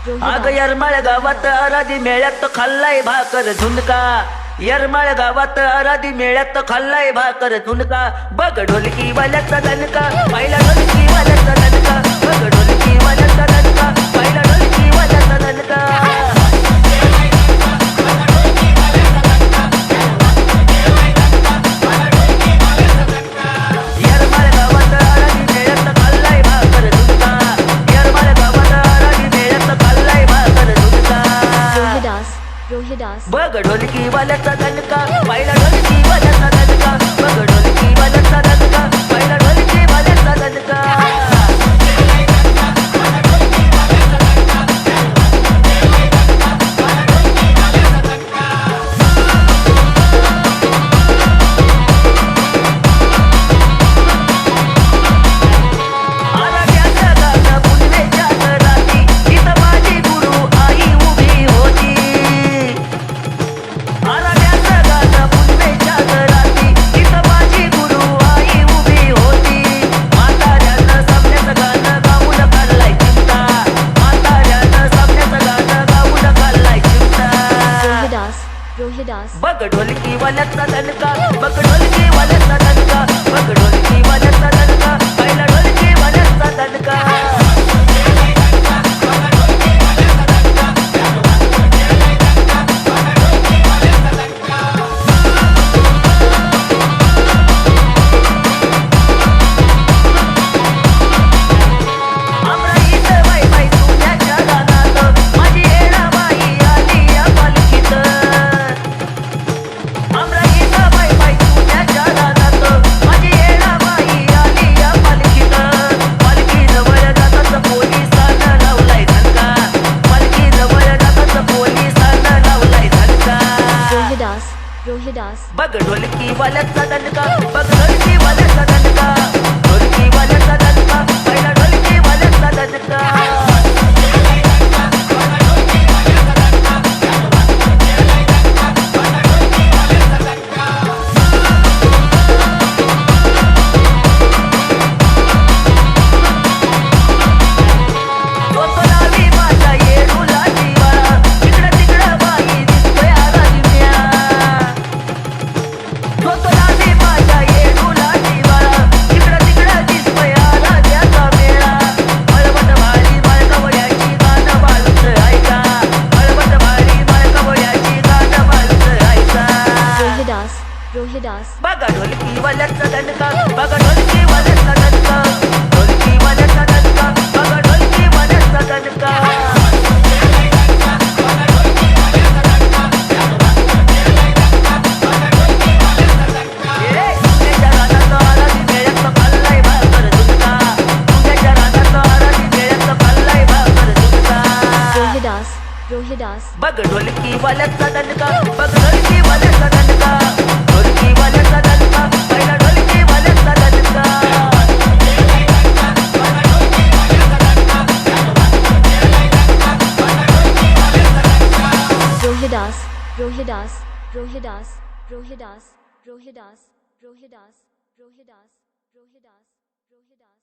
आग यरमाळ गावात अराधी मेळ्यात खाल्लाय भाकर झुणका. यरमाळ गावात अराधी मेळ्यात खाल्लाय भाकर झुणका. बघ ढोलकी वाल्याचा दणका. पहिला ढोलकी वाल्याचा बघ ढोलकी वाल्याचा दणका पहिला ढोलकी वाल्याचा दणका की ढोलकी वाल्याचा दणका पहिला ढोलकी वाल्याचा रोहिदास. रोहिदास बघ ढोलकी वाल्याचा दणका बघ ढोलकी वाल्याचा दणका बघ ढोलकी वाल्याचा रोहिदास रोहिदास बघ ढोलकी वाल्याचा दणका बघ मेळ्यात खाल्लाय भाकर झुणका. तुझ्या रानात आराधी मेळ्यात खाल्लाय भाकर झुणका. रोहिदास बघ ढोलकी वाल्याचा दणका ढोलकी रोहिदास रोहिदास रोहिदास रोहिदास रोहिदास रोहिदास रोहिदास रोहिदास